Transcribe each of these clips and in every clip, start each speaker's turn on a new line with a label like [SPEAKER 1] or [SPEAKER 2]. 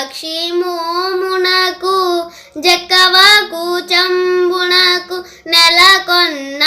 [SPEAKER 1] జలజాక్షి మోమునకు కూచంబునకు చంబునకు నెలకొన్న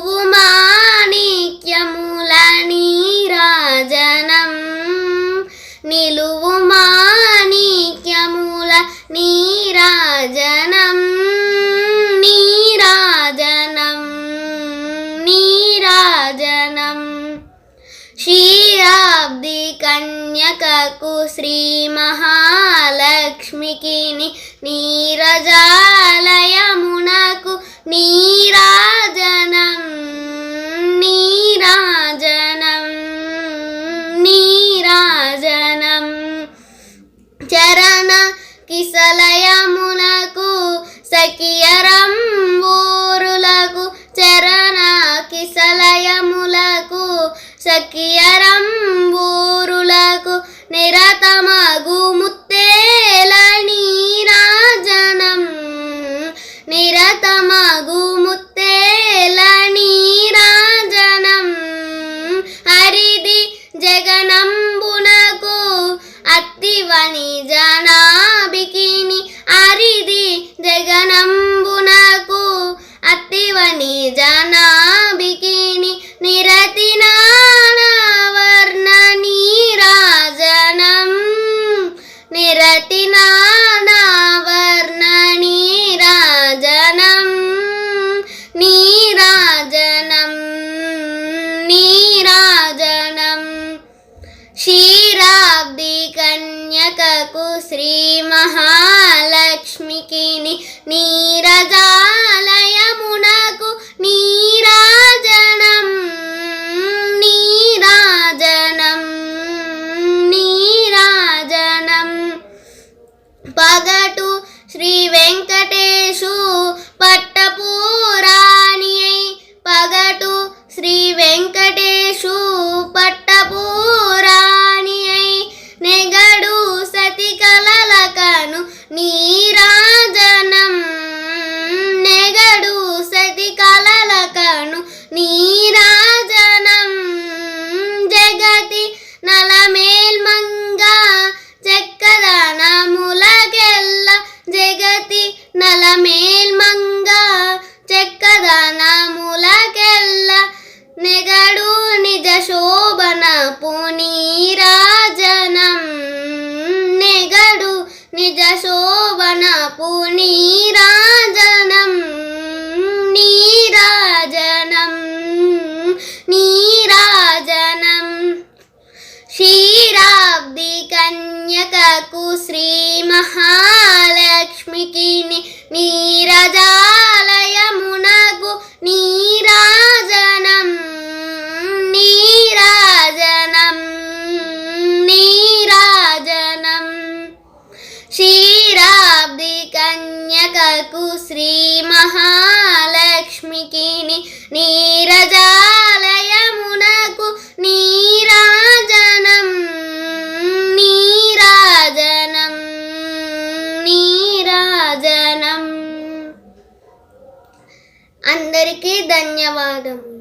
[SPEAKER 1] నిలువు మాణిక్యముల నీరాజనం నిలువు మాణిక్యముల నీరాజనం. నీరాజనం నీరాజనం. క్షీరాబ్ది కన్యకకు శ్రీ మహాలక్ష్మికి నీరజా సఖియరంబూరులకు నిరతమగు ముత్తేలని రాజనం. నిరతమగు ముత్తేలని రాజనం. హరిది జగనంబునకు అత్తివని జనాభికిని. అరిది జగనంబునకు అత్తివని జనా నిరతి నీరాజనం నీరాజనం. నీరాజనం కన్యకకు శ్రీ మహాలక్ష్మికి నీరజాలయమునకు నీ పగటు శ్రీ వెంకటేశు పట్టపూరాణి అయి. పగటు శ్రీ వెంకటేశు పట్టపూరాణి అయి. నెగడు సతి కలలకను నీరాజనం నెగడు సతి కలలకను నీరాజనం జగతి నలమేల్మంగ నిజ శోభన పునీరాజనం నీరాజనం నీరాజనం. క్షీరాబ్ది కన్యకకు శ్రీ మహాలక్ష్మికి కు శ్రీ మహాలక్ష్మికి నీరజాలయమునకు నీరాజనం నీరాజనం నీరాజనం. అందరికీ ధన్యవాదములు.